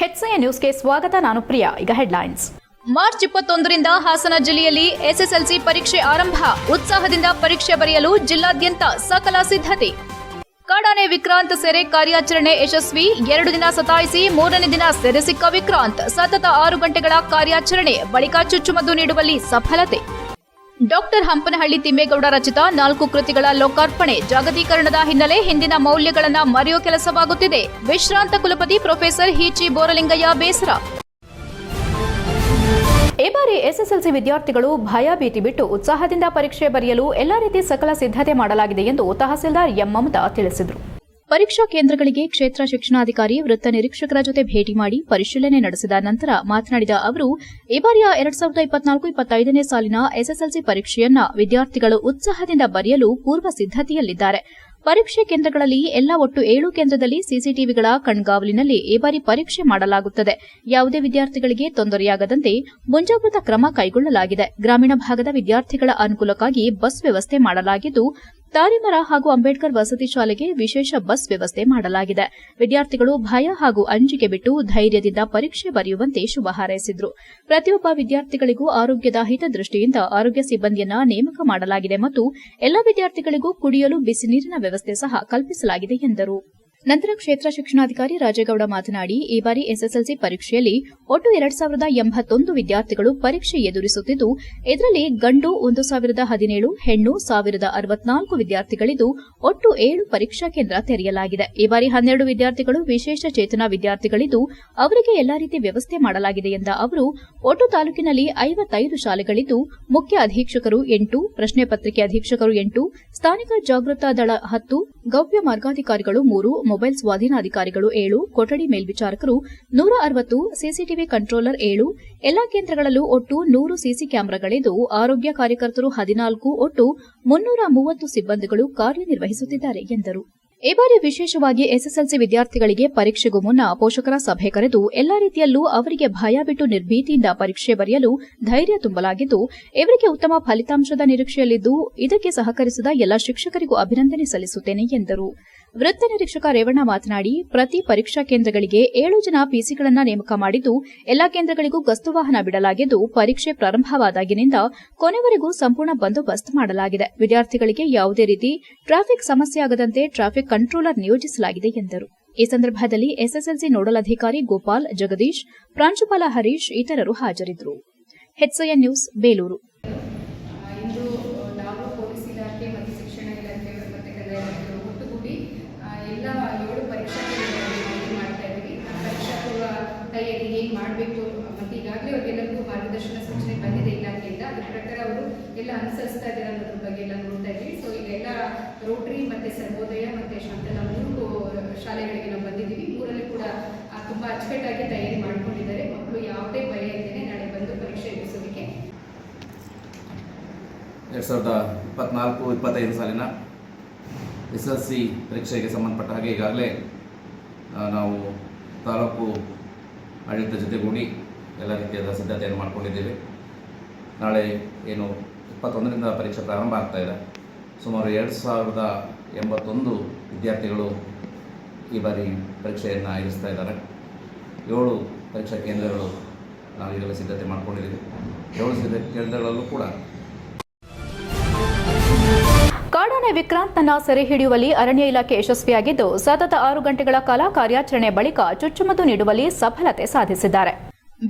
ಹೆಚ್ಐ ನ್ಯೂಸ್ಗೆ ಸ್ವಾಗತ ನಾನು ಪ್ರಿಯಾ, ಈಗ ಹೆಡ್ಲೈನ್ಸ್. ಮಾರ್ಚ್ ಇಪ್ಪತ್ತೊಂದರಿಂದ ಹಾಸನ ಜಿಲ್ಲೆಯಲ್ಲಿ ಎಸ್ಎಸ್ಎಲ್ಸಿ ಪರೀಕ್ಷೆ ಆರಂಭ. ಉತ್ಸಾಹದಿಂದ ಪರೀಕ್ಷೆ ಬರೆಯಲು ಜಿಲ್ಲಾದ್ಯಂತ ಸಕಲ ಸಿದ್ಧತೆ. ಕಾಡಾನೆ ವಿಕ್ರಾಂತ್ ಸೆರೆ ಕಾರ್ಯಾಚರಣೆ ಯಶಸ್ವಿ. ಎರಡು ದಿನ ಸತಾಯಿಸಿ, ಮೂರನೇ ದಿನ ಸೆರೆ ಸಿಕ್ಕ ವಿಕ್ರಾಂತ್. ಸತತ ಆರು ಗಂಟೆಗಳ ಕಾರ್ಯಾಚರಣೆ. ಬಳಿಕ ಚುಚ್ಚುಮದ್ದು ನೀಡುವಲ್ಲಿ ಸಫಲತೆ. ಡಾಕ್ಟರ್ ಹಂಪನಹಳ್ಳಿ ತಿಮ್ಮೇಗೌಡ ರಚಿತ ನಾಲ್ಕು ಕೃತಿಗಳ ಲೋಕಾರ್ಪಣೆ ಜಾಗತೀಕರಣದ ಹಿನ್ನೆಲೆ ಹಿಂದಿನ ಮೌಲ್ಯಗಳನ್ನು ಮರೆಯೋ ಕೆಲಸವಾಗುತ್ತಿದೆ. ವಿಶ್ರಾಂತ ಕುಲಪತಿ ಪ್ರೊಫೆಸರ್ ಹೀಚಿ ಬೋರಲಿಂಗಯ್ಯ ಬೇಸರ. ಈ ಬಾರಿ ಎಸ್ಎಸ್ಎಲ್ಸಿ ವಿದ್ಯಾರ್ಥಿಗಳು ಭಯ ಭೀತಿ ಬಿಟ್ಟು ಉತ್ಸಾಹದಿಂದ ಪರೀಕ್ಷೆ ಬರೆಯಲು ಎಲ್ಲ ರೀತಿ ಸಕಲ ಸಿದ್ಧತೆ ಮಾಡಲಾಗಿದೆ ಎಂದು ತಹಸೀಲ್ದಾರ್ ಎಂ ಮಮತಾ ತಿಳಿಸಿದರು. ಪರೀಕ್ಷಾ ಕೇಂದ್ರಗಳಿಗೆ ಕ್ಷೇತ್ರ ಶಿಕ್ಷಣಾಧಿಕಾರಿ, ವೃತ್ತ ನಿರೀಕ್ಷಕರ ಜೊತೆ ಭೇಟಿ ಮಾಡಿ ಪರಿಶೀಲನೆ ನಡೆಸಿದ ನಂತರ ಮಾತನಾಡಿದ ಅವರು, ಈ ಬಾರಿಯ ಎರಡ್ ಸಾವಿರದ ಇಪ್ಪತ್ನಾಲ್ಕು ಇಪ್ಪತ್ತೈದನೇ ಸಾಲಿನ ಎಸ್ಎಸ್ಎಲ್ಸಿ ಪರೀಕ್ಷೆಯನ್ನ ವಿದ್ಯಾರ್ಥಿಗಳು ಉತ್ಸಾಹದಿಂದ ಬರೆಯಲು ಪೂರ್ವ ಸಿದ್ಧತೆಯಲ್ಲಿದ್ದಾರೆ. ಪರೀಕ್ಷೆ ಕೇಂದ್ರಗಳಲ್ಲಿ ಎಲ್ಲ ಒಟ್ಟು ಏಳು ಕೇಂದ್ರದಲ್ಲಿ ಸಿಸಿಟಿವಿಗಳ ಕಣ್ಗಾವಲಿನಲ್ಲಿ ಈ ಬಾರಿ ಪರೀಕ್ಷೆ ಮಾಡಲಾಗುತ್ತದೆ. ಯಾವುದೇ ವಿದ್ಯಾರ್ಥಿಗಳಿಗೆ ತೊಂದರೆಯಾಗದಂತೆ ಮುಂಜಾಗ್ರತಾ ಕ್ರಮ ಕೈಗೊಳ್ಳಲಾಗಿದೆ. ಗ್ರಾಮೀಣ ಭಾಗದ ವಿದ್ಯಾರ್ಥಿಗಳ ಅನುಕೂಲಕ್ಕಾಗಿ ಬಸ್ ವ್ಯವಸ್ಥೆ ಮಾಡಲಾಗಿದ್ದು ತಾರಿಮರ ಹಾಗೂ ಅಂಬೇಡ್ಕರ್ ವಸತಿ ಶಾಲೆಗೆ ವಿಶೇಷ ಬಸ್ ವ್ಯವಸ್ಥೆ ಮಾಡಲಾಗಿದೆ. ವಿದ್ಯಾರ್ಥಿಗಳು ಭಯ ಹಾಗೂ ಅಂಜಿಕೆ ಬಿಟ್ಟು ಧೈರ್ಯದಿಂದ ಪರೀಕ್ಷೆ ಬರೆಯುವಂತೆ ಶುಭ ಹಾರೈಸಿದ್ರು. ಪ್ರತಿಯೊಬ್ಬ ವಿದ್ಯಾರ್ಥಿಗಳಿಗೂ ಆರೋಗ್ಯದ ಹಿತದೃಷ್ಟಿಯಿಂದ ಆರೋಗ್ಯ ಸಿಬ್ಬಂದಿಯನ್ನ ನೇಮಕ ಮಾಡಲಾಗಿದೆ ಮತ್ತು ಎಲ್ಲ ವಿದ್ಯಾರ್ಥಿಗಳಿಗೂ ಕುಡಿಯಲು ಬಿಸಿ ನೀರಿನ ವ್ಯವಸ್ಥೆ ಸಹ ಕಲ್ಪಿಸಲಾಗಿದೆ ಎಂದರು. ನಂತರ ಕ್ಷೇತ್ರ ಶಿಕ್ಷಣಾಧಿಕಾರಿ ರಾಜೇಗೌಡ ಮಾತನಾಡಿ, ಈ ಬಾರಿ ಎಸ್ಎಸ್ಎಲ್ಸಿ ಪರೀಕ್ಷೆಯಲ್ಲಿ ಒಟ್ಟು ಎರಡ್ ಸಾವಿರದ ಎಂಬತ್ತೊಂದು ವಿದ್ಯಾರ್ಥಿಗಳು ಪರೀಕ್ಷೆ ಎದುರಿಸುತ್ತಿದ್ದು, ಇದರಲ್ಲಿ ಗಂಡು ಒಂದು ಸಾವಿರದ ಹದಿನೇಳು, ಹೆಣ್ಣು ಸಾವಿರದ ಅರವತ್ನಾಲ್ಕು ವಿದ್ಯಾರ್ಥಿಗಳಿದ್ದು, ಒಟ್ಟು ಏಳು ಪರೀಕ್ಷಾ ಕೇಂದ್ರ ತೆರೆಯಲಾಗಿದೆ. ಈ ಬಾರಿ ಹನ್ನೆರಡು ವಿದ್ಯಾರ್ಥಿಗಳು ವಿಶೇಷ ಚೇತನ ವಿದ್ಯಾರ್ಥಿಗಳಿದ್ದು, ಅವರಿಗೆ ಎಲ್ಲಾ ರೀತಿ ವ್ಯವಸ್ಥೆ ಮಾಡಲಾಗಿದೆ ಎಂದ ಅವರು, ಒಟ್ಟು ತಾಲೂಕಿನಲ್ಲಿ ಐವತ್ತೈದು ಶಾಲೆಗಳಿದ್ದು, ಮುಖ್ಯ ಅಧೀಕ್ಷಕರು ಎಂಟು, ಪ್ರಶ್ನೆ ಪತ್ರಿಕೆ ಅಧೀಕ್ಷಕರು ಎಂಟು, ಸ್ಥಾನಿಕ ಜಾಗೃತ ದಳ ಹತ್ತು, ಗೌಪ್ಯ ಮಾರ್ಗಾಧಿಕಾರಿಗಳು ಮೂರು ಮೊಬೈಲ್ ಸ್ವಾಧೀನಾಧಿಕಾರಿಗಳು ಏಳು, ಕೊಠಡಿ ಮೇಲ್ವಿಚಾರಕರು ನೂರ ಅರವತ್ತು, ಸಿಸಿಟಿವಿ ಕಂಟ್ರೋಲರ್ ಏಳು, ಎಲ್ಲಾ ಕೇಂದ್ರಗಳಲ್ಲೂ ಒಟ್ಟು ನೂರು ಸಿಸಿ ಕ್ಯಾಮೆರಾಗಳಿದ್ದು ಆರೋಗ್ಯ ಕಾರ್ಯಕರ್ತರು ಹದಿನಾಲ್ಕು, ಒಟ್ಟು ಮುನ್ನೂರ ಮೂವತ್ತು ಸಿಬ್ಬಂದಿಗಳು ಕಾರ್ಯನಿರ್ವಹಿಸುತ್ತಿದ್ದಾರೆ ಎಂದರು. ಈ ಬಾರಿ ವಿಶೇಷವಾಗಿ ಎಸ್ಎಸ್ಎಲ್ಸಿ ವಿದ್ಯಾರ್ಥಿಗಳಿಗೆ ಪರೀಕ್ಷೆಗೂ ಮುನ್ನ ಪೋಷಕರ ಸಭೆ ಕರೆದು ಎಲ್ಲಾ ರೀತಿಯಲ್ಲೂ ಅವರಿಗೆ ಭಯ ಬಿಟ್ಟು ನಿರ್ಭೀತಿಯಿಂದ ಪರೀಕ್ಷೆ ಬರೆಯಲು ಧೈರ್ಯ ತುಂಬಲಾಗಿದ್ದು, ಇವರಿಗೆ ಉತ್ತಮ ಫಲಿತಾಂಶದ ನಿರೀಕ್ಷೆಯಲ್ಲಿದ್ದು, ಇದಕ್ಕೆ ಸಹಕರಿಸಿದ ಎಲ್ಲ ಶಿಕ್ಷಕರಿಗೂ ಅಭಿನಂದನೆ ಸಲ್ಲಿಸುತ್ತೇನೆ ಎಂದರು. ವೃತ್ತ ನಿರೀಕ್ಷಕ ರೇವಣ್ಣ ಮಾತನಾಡಿ, ಪ್ರತಿ ಪರೀಕ್ಷಾ ಕೇಂದ್ರಗಳಿಗೆ ಏಳು ಜನ ಪಿಸಿಗಳನ್ನು ನೇಮಕ ಮಾಡಿದ್ದು, ಎಲ್ಲಾ ಕೇಂದ್ರಗಳಿಗೂ ಗಸ್ತು ವಾಹನ ಬಿಡಲಾಗಿದ್ದು, ಪರೀಕ್ಷೆ ಪ್ರಾರಂಭವಾದಾಗಿನಿಂದ ಕೊನೆವರೆಗೂ ಸಂಪೂರ್ಣ ಬಂದೋಬಸ್ತ್ ಮಾಡಲಾಗಿದೆ. ವಿದ್ಯಾರ್ಥಿಗಳಿಗೆ ಯಾವುದೇ ರೀತಿ ಟ್ರಾಫಿಕ್ ಸಮಸ್ಯೆ ಆಗದಂತೆ ಟ್ರಾಫಿಕ್ ಕಂಟ್ರೋಲರ್ ನಿಯೋಜಿಸಲಾಗಿದೆ ಎಂದರು. ಈ ಸಂದರ್ಭದಲ್ಲಿ ಎಸ್ಎಸ್ಎಲ್ಸಿ ನೋಡಲ್ ಅಧಿಕಾರಿ ಗೋಪಾಲ್ ಜಗದೀಶ್, ಪ್ರಾಂಶುಪಾಲ ಹರೀಶ್ ಇತರರು ಹಾಜರಿದ್ದರು. HIN news, Belur. ತಯಾರಿ ಹೇಗೆ ಮಾಡಬೇಕು ಮತ್ತು ಈಗಾಗಲೇ ಅವ್ರಿಗೆಲ್ಲರಿಗೂ ಮಾರ್ಗದರ್ಶನ ಸೂಚನೆ ಬಂದಿದೆ ಇಲಾಖೆಯಿಂದ ಅದ್ರ ಪ್ರಕಾರ ಅವರು ಎಲ್ಲ ಅನುಸರಿಸ್ತಾ ಇದ್ದಾರೆ ಅನ್ನೋದ್ರ ಬಗ್ಗೆ ಎಲ್ಲ ನೋಡ್ತಾ ಇದ್ದೀವಿ ಸೊ ಈಗೆಲ್ಲ ರೋಟ್ರಿ ಮತ್ತು ಸರ್ವೋದಯ ಮತ್ತು ಶಾಂತಲ ಮೂರು ಶಾಲೆಗಳಿಗೆ ನಾವು ಬಂದಿದ್ದೀವಿ. ಮೂರಲ್ಲಿ ಕೂಡ ತುಂಬ ಅಚ್ಚುಕಟ್ಟಾಗಿ ತಯಾರಿ ಮಾಡ್ಕೊಂಡಿದ್ದಾರೆ. ಮಕ್ಕಳು ಯಾವುದೇ ಭಯ ಇದ್ದೇನೆ ನಾಳೆ ಬಂದು ಪರೀಕ್ಷೆ ಎದುರಿಸೋದಕ್ಕೆ. ಎರಡು ಸಾವಿರದ ಇಪ್ಪತ್ನಾಲ್ಕು, ಇಪ್ಪತ್ತೈದು ಸಾಲಿನ ಎಸ್ ಎಲ್ ಸಿ ಪರೀಕ್ಷೆಗೆ ಸಂಬಂಧಪಟ್ಟ ಹಾಗೆ ಈಗಾಗಲೇ ನಾವು ತಾಲೂಕು ಆಡಳಿತ ಜೊತೆಗೂಡಿ ಎಲ್ಲ ರೀತಿಯಾದ ಸಿದ್ಧತೆಯನ್ನು ಮಾಡಿಕೊಂಡಿದ್ದೇವೆ. ನಾಳೆ ಏನು ಇಪ್ಪತ್ತೊಂದರಿಂದ ಪರೀಕ್ಷೆ ಪ್ರಾರಂಭ ಆಗ್ತಾ ಇದೆ. ಸುಮಾರು ಎರಡು ಸಾವಿರದ ಎಂಬತ್ತೊಂದು ವಿದ್ಯಾರ್ಥಿಗಳು ಈ ಬಾರಿ ಪರೀಕ್ಷೆಯನ್ನು ಆಯೋಜಿಸ್ತಾ ಇದ್ದಾರೆ. ಏಳು ಪರೀಕ್ಷಾ ಕೇಂದ್ರಗಳು ನಾವು ಈಗಲೇ ಸಿದ್ಧತೆ ಮಾಡ್ಕೊಂಡಿದ್ದೀವಿ. ಏಳು ಸಿದ್ಧ ಕೇಂದ್ರಗಳಲ್ಲೂ ಕೂಡ ಕಾಡಾನೆ ವಿಕ್ರಾಂತ್ನನ್ನ ಸೆರೆ ಹಿಡಿಯುವಲ್ಲಿ ಅರಣ್ಯ ಇಲಾಖೆ ಯಶಸ್ವಿಯಾಗಿದ್ದು, ಸತತ ಆರು ಗಂಟೆಗಳ ಕಾಲ ಕಾರ್ಯಾಚರಣೆ ಬಳಿಕ ಚುಚ್ಚುಮದ್ದು ನೀಡುವಲ್ಲಿ ಸಫಲತೆ ಸಾಧಿಸಿದ್ದಾರೆ.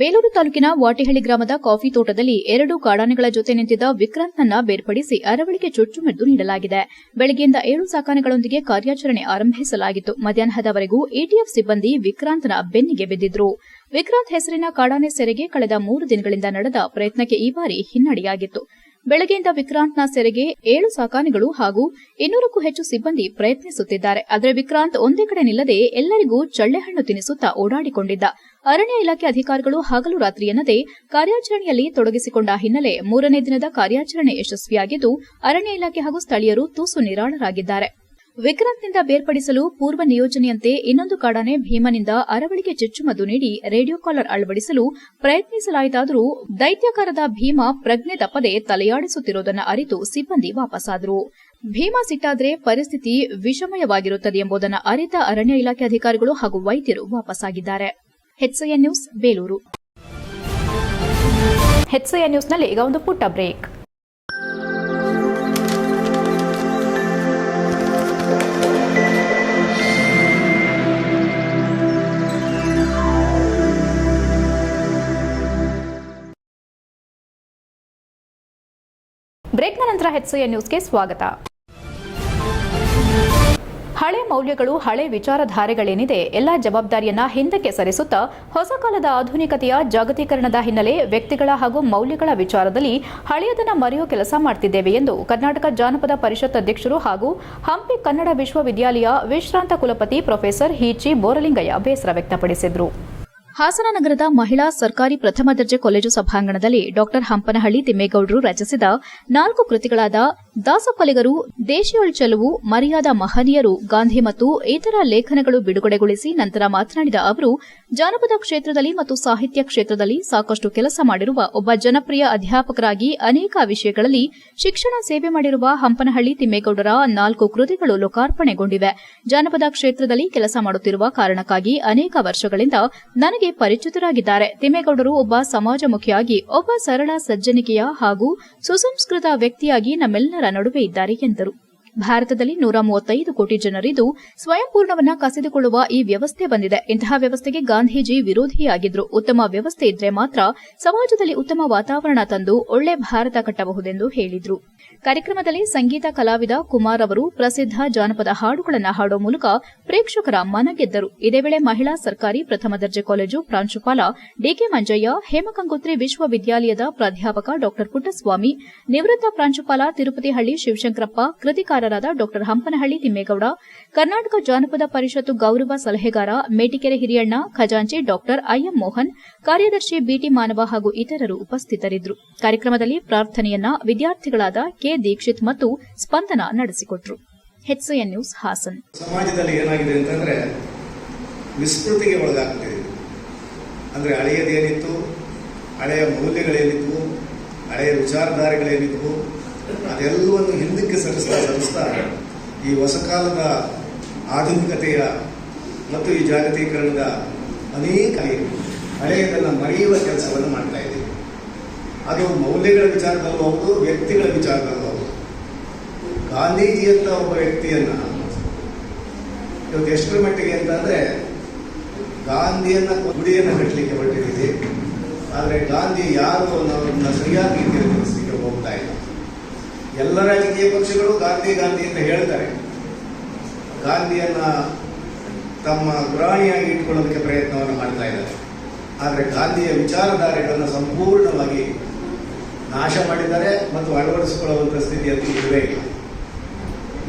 ಬೇಲೂರು ತಾಲೂಕಿನ ವಾಟಿಹಳ್ಳಿ ಗ್ರಾಮದ ಕಾಫಿ ತೋಟದಲ್ಲಿ ಎರಡು ಕಾಡಾನೆಗಳ ಜೊತೆ ನಿಂತಿದ್ದ ವಿಕ್ರಾಂತ್ನನ್ನ ಬೇರ್ಪಡಿಸಿ ಅರವಳಿಕೆ ಚುಚ್ಚುಮದ್ದು ನೀಡಲಾಗಿದೆ. ಬೆಳಗ್ಗೆಯಿಂದ ಏಳು ಸಾಕಾನೆಗಳೊಂದಿಗೆ ಕಾರ್ಯಾಚರಣೆ ಆರಂಭಿಸಲಾಗಿತ್ತು. ಮಧ್ಯಾಹ್ನದವರೆಗೂ ಎಟಿಎಫ್ ಸಿಬ್ಬಂದಿ ವಿಕ್ರಾಂತ್ನ ಬೆನ್ನಿಗೆ ಬಿದ್ದಿದ್ರು. ವಿಕ್ರಾಂತ್ ಹೆಸರಿನ ಕಾಡಾನೆ ಸೆರೆಗೆ ಕಳೆದ ಮೂರು ದಿನಗಳಿಂದ ನಡೆದ ಪ್ರಯತ್ನಕ್ಕೆ ಈ ಬಾರಿ ಹಿನ್ನಡೆಯಾಗಿತ್ತು. ಬೆಳಗ್ಗೆಯಿಂದ ವಿಕ್ರಾಂತ್ನ ಸೆರೆಗೆ ಏಳು ಸಾಕಾನೆಗಳು ಹಾಗೂ ಇನ್ನೂರಕ್ಕೂ ಹೆಚ್ಚು ಸಿಬ್ಬಂದಿ ಪ್ರಯತ್ನಿಸುತ್ತಿದ್ದಾರೆ. ಆದರೆ ವಿಕ್ರಾಂತ್ ಒಂದೇ ಕಡೆ ನಿಲ್ಲದೆ ಎಲ್ಲರಿಗೂ ಚಳ್ಳೆಹಣ್ಣು ತಿನ್ನಿಸುತ್ತಾ ಓಡಾಡಿಕೊಂಡಿದ್ದ. ಅರಣ್ಯ ಇಲಾಖೆ ಅಧಿಕಾರಿಗಳು ಹಗಲು ರಾತ್ರಿ ಎನ್ನದೆ ಕಾರ್ಯಾಚರಣೆಯಲ್ಲಿ ತೊಡಗಿಸಿಕೊಂಡ ಹಿನ್ನೆಲೆ ಮೂರನೇ ದಿನದ ಕಾರ್ಯಾಚರಣೆ ಯಶಸ್ವಿಯಾಗಿದ್ದು, ಅರಣ್ಯ ಇಲಾಖೆ ಹಾಗೂ ಸ್ಥಳೀಯರು ತುಸು ನಿರಾಳರಾಗಿದ್ದಾರೆ. ವಿಕ್ರಾಂತ್ನಿಂದ ಬೇರ್ಪಡಿಸಲು ಪೂರ್ವ ನಿಯೋಜನೆಯಂತೆ ಇನ್ನೊಂದು ಕಾಡಾನೆ ಭೀಮನಿಂದ ಅರವಳಿಗೆ ಚುಚ್ಚುಮದ್ದು ನೀಡಿ ರೇಡಿಯೋ ಕಾಲರ್ ಅಳವಡಿಸಲು ಪ್ರಯತ್ನಿಸಲಾಯಿತಾದರೂ ದೈತ್ಯಾಕಾರದ ಭೀಮ ಪ್ರಜ್ಞೆ ತಪ್ಪದೆ ತಲೆಯಾಡಿಸುತ್ತಿರುವುದನ್ನು ಅರಿತು ಸಿಬ್ಬಂದಿ ವಾಪಸ್ಸಾದರು ಭೀಮ ಸಿಟ್ಟಾದರೆ ಪರಿಸ್ಥಿತಿ ವಿಷಮಯವಾಗಿರುತ್ತದೆ ಎಂಬುದನ್ನು ಅರಿತ ಅರಣ್ಯ ಇಲಾಖೆ ಅಧಿಕಾರಿಗಳು ಹಾಗೂ ವೈದ್ಯರು ವಾಪಸ್ಸಾಗಿದ್ದಾರೆ ನ್ಯೂಸ್, ಬೇಲೂರು. ನ್ಯೂಸ್ನಲ್ಲಿ ಈಗ ಒಂದು ಪುಟ್ಟ ಬ್ರೇಕ್. ಬ್ರೇಕ್ನ ನಂತರ ಹೆಚ್ಸಿಎನ್ ನ್ಯೂಸ್ಗೆ ಸ್ವಾಗತ. ಹಳೆ ಮೌಲ್ಯಗಳು, ಹಳೆ ವಿಚಾರಧಾರೆಗಳೇನಿದೆ, ಎಲ್ಲ ಜವಾಬ್ದಾರಿಯನ್ನ ಹಿಂದಕ್ಕೆ ಸರಿಸುತ್ತಾ ಹೊಸ ಕಾಲದ ಆಧುನಿಕತೆಯ ಜಾಗತೀಕರಣದ ಹಿನ್ನೆಲೆ ವ್ಯಕ್ತಿಗಳ ಹಾಗೂ ಮೌಲ್ಯಗಳ ವಿಚಾರದಲ್ಲಿ ಹಳೆಯದನ್ನ ಮರೆಯೋ ಕೆಲಸ ಮಾಡ್ತಿದ್ದೇವೆ ಎಂದು ಕರ್ನಾಟಕ ಜಾನಪದ ಪರಿಷತ್ ಅಧ್ಯಕ್ಷರು ಹಾಗೂ ಹಂಪಿ ಕನ್ನಡ ವಿಶ್ವವಿದ್ಯಾಲಯ ವಿಶ್ರಾಂತ ಕುಲಪತಿ ಪ್ರೊಫೆಸರ್ ಹೀಚಿ ಬೋರಲಿಂಗಯ್ಯ ಬೇಸರ ವ್ಯಕ್ತಪಡಿಸಿದರು. ಹಾಸನ ನಗರದ ಮಹಿಳಾ ಸರ್ಕಾರಿ ಪ್ರಥಮ ದರ್ಜೆ ಕಾಲೇಜು ಸಭಾಂಗಣದಲ್ಲಿ ಡಾಕ್ಟರ್ ಹಂಪನಹಳ್ಳಿ ತಿಮ್ಮೇಗೌಡರು ರಚಿಸಿದ ನಾಲ್ಕು ಕೃತಿಗಳಾದ ದಾಸಫಲಿಗರು ದೇಶಿಯೊಳ್ ಚೆಲುವು, ಮರ್ಯಾದ ಮಹನೀಯರು, ಗಾಂಧಿ ಮತ್ತು ಇತರ ಲೇಖನಗಳು ಬಿಡುಗಡೆಗೊಳಿಸಿ ನಂತರ ಮಾತನಾಡಿದ ಅವರು, ಜಾನಪದ ಕ್ಷೇತ್ರದಲ್ಲಿ ಮತ್ತು ಸಾಹಿತ್ಯ ಕ್ಷೇತ್ರದಲ್ಲಿ ಸಾಕಷ್ಟು ಕೆಲಸ ಮಾಡಿರುವ ಒಬ್ಬ ಜನಪ್ರಿಯ ಅಧ್ಯಾಪಕರಾಗಿ ಅನೇಕ ವಿಷಯಗಳಲ್ಲಿ ಶಿಕ್ಷಣ ಸೇವೆ ಮಾಡಿರುವ ಹಂಪನಹಳ್ಳಿ ತಿಮ್ಮೇಗೌಡರ ನಾಲ್ಕು ಕೃತಿಗಳು ಲೋಕಾರ್ಪಣೆಗೊಂಡಿವೆ. ಜಾನಪದ ಕ್ಷೇತ್ರದಲ್ಲಿ ಕೆಲಸ ಮಾಡುತ್ತಿರುವ ಕಾರಣಕ್ಕಾಗಿ ಅನೇಕ ವರ್ಷಗಳಿಂದ ನನಗೆ ಪರಿಚಿತರಾಗಿದ್ದಾರೆ. ತಿಮ್ಮೇಗೌಡರು ಒಬ್ಬ ಸಮಾಜಮುಖಿಯಾಗಿ ಒಬ್ಬ ಸರಳ ಸಜ್ಜನಿಕೆಯ ಹಾಗೂ ಸುಸಂಸ್ಕೃತ ವ್ಯಕ್ತಿಯಾಗಿ ನಮ್ಮೆಲ್ಲರ ನಡುವೆ ಇದ್ದಾರೆ ಎಂದರು. ಭಾರತದಲ್ಲಿ ನೂರ ಮೂವತ್ತೈದು ಕೋಟಿ ಜನರಿದ್ದು ಸ್ವಯಂಪೂರ್ಣವನ್ನ ಕಸಿದುಕೊಳ್ಳುವ ಈ ವ್ಯವಸ್ಥೆ ಬಂದಿದೆ. ಇಂತಹ ವ್ಯವಸ್ಥೆಗೆ ಗಾಂಧೀಜಿ ವಿರೋಧಿಯಾಗಿದ್ರು. ಉತ್ತಮ ವ್ಯವಸ್ಥೆ ಇದ್ರೆ ಮಾತ್ರ ಸಮಾಜದಲ್ಲಿ ಉತ್ತಮ ವಾತಾವರಣ ತಂದು ಒಳ್ಳೆ ಭಾರತ ಕಟ್ಟಬಹುದೆಂದು ಹೇಳಿದ್ರು. ಕಾರ್ಯಕ್ರಮದಲ್ಲಿ ಸಂಗೀತ ಕಲಾವಿದ ಕುಮಾರ್ ಅವರು ಪ್ರಸಿದ್ಧ ಜಾನಪದ ಹಾಡುಗಳನ್ನು ಹಾಡೋ ಮೂಲಕ ಪ್ರೇಕ್ಷಕರ ಮನ ಗೆದ್ದರು. ಇದೇ ವೇಳೆ ಮಹಿಳಾ ಸರ್ಕಾರಿ ಪ್ರಥಮ ದರ್ಜೆ ಕಾಲೇಜು ಪ್ರಾಂಶುಪಾಲ ಡಿಕೆ ಮಂಜಯ್ಯ ಹೇಮಗಂಗೋತ್ರಿ ವಿಶ್ವವಿದ್ಯಾಲಯದ ಪ್ರಾಧ್ಯಾಪಕ ಡಾ ಪುಟ್ಟಸ್ವಾಮಿ, ನಿವೃತ್ತ ಪ್ರಾಂಶುಪಾಲ ತಿರುಪತಿಹಳ್ಳಿ ಶಿವಶಂಕರಪ್ಪ ಕೃತಿಕಾರರಾದ ಡಾ ಹಂಪನಹಳ್ಳಿ ತಿಮ್ಮೇಗೌಡ, ಕರ್ನಾಟಕ ಜಾನಪದ ಪರಿಷತ್ತು ಗೌರವ ಸಲಹೆಗಾರ ಮೇಟಿಕೆರೆ ಹಿರಿಯಣ್ಣ, ಖಜಾಂಚಿ ಡಾ ಐಎಂ ಮೋಹನ್, ಕಾರ್ಯದರ್ಶಿ ಬಿಟಿ ಮಾನವ ಹಾಗೂ ಇತರರು ಉಪಸ್ಥಿತರಿದ್ದರು. ಕಾರ್ಯಕ್ರಮದಲ್ಲಿ ಪ್ರಾರ್ಥನೆಯನ್ನ ವಿದ್ಯಾರ್ಥಿಗಳಾದ ಕೆ ದೀಕ್ಷಿತ್ ಮತ್ತು ಸ್ಪಂದನ ನಡೆಸಿಕೊಟ್ರು. ನ್ಯೂಸ್ ಹಾಸನ್. ಸಮಾಜದಲ್ಲಿ ಏನಾಗಿದೆ ಅಂತಂದರೆ ವಿಸ್ಮೃತಿಗೆ ಒಳಗಾಗ್ತಿದೆ ಅಂದರೆ ಹಳೆಯದೇನಿತ್ತು ಹಳೆಯ ಮೌಲ್ಯಗಳೇನಿದ್ವು, ಹಳೆಯ ವಿಚಾರಧಾರೆಗಳೇನಿದ್ವು, ಅದೆಲ್ಲವನ್ನು ಹಿಂದಕ್ಕೆ ಸರಿಸ್ತಾ ಸರಿಸ್ತಾ ಈ ಹೊಸಕಾಲದ ಆಧುನಿಕತೆಯ ಮತ್ತು ಈ ಜಾಗತೀಕರಣದ ಅನೇಕ ಹಳೆಯದನ್ನು ಮರೆಯುವ ಕೆಲಸವನ್ನು ಮಾಡ್ತಾ ಇದ್ದೀವಿ ಅದು ಮೌಲ್ಯಗಳ ವಿಚಾರದಲ್ಲೂ ಹೌದು, ವ್ಯಕ್ತಿಗಳ ವಿಚಾರದಲ್ಲೂ ಹೌದು. ಗಾಂಧೀಜಿಯಂತ ಒಬ್ಬ ವ್ಯಕ್ತಿಯನ್ನ ಇವತ್ತು ಎಷ್ಟರ ಮಟ್ಟಿಗೆ ಅಂತಂದ್ರೆ ಗಾಂಧಿಯನ್ನ ಗುಡಿಯನ್ನು ಕಟ್ಟಲಿಕ್ಕೆ ಹೊರಟಿದ್ದೀವಿ ಆದರೆ ಗಾಂಧಿ ಯಾರು ಅನ್ನೋದನ್ನ ಸರಿಯಾದ ಇಲ್ಲ ಎಲ್ಲ ರಾಜಕೀಯ ಪಕ್ಷಗಳು ಗಾಂಧಿ ಗಾಂಧಿ ಅಂತ ಹೇಳ್ತಾರೆ. ಗಾಂಧಿಯನ್ನ ತಮ್ಮ ಗುರಾಣಿಯಾಗಿ ಇಟ್ಕೊಳ್ಳೋದಕ್ಕೆ ಪ್ರಯತ್ನವನ್ನು ಮಾಡ್ತಾ ಇದ್ದಾರೆ. ಆದರೆ ಗಾಂಧಿಯ ವಿಚಾರಧಾರೆಗಳನ್ನು ಸಂಪೂರ್ಣವಾಗಿ ನಾಶ ಮಾಡಿದ್ದಾರೆ ಮತ್ತು ಅಳವಡಿಸಿಕೊಳ್ಳುವಂಥ ಸ್ಥಿತಿಯಲ್ಲಿ ಇರಬೇಕು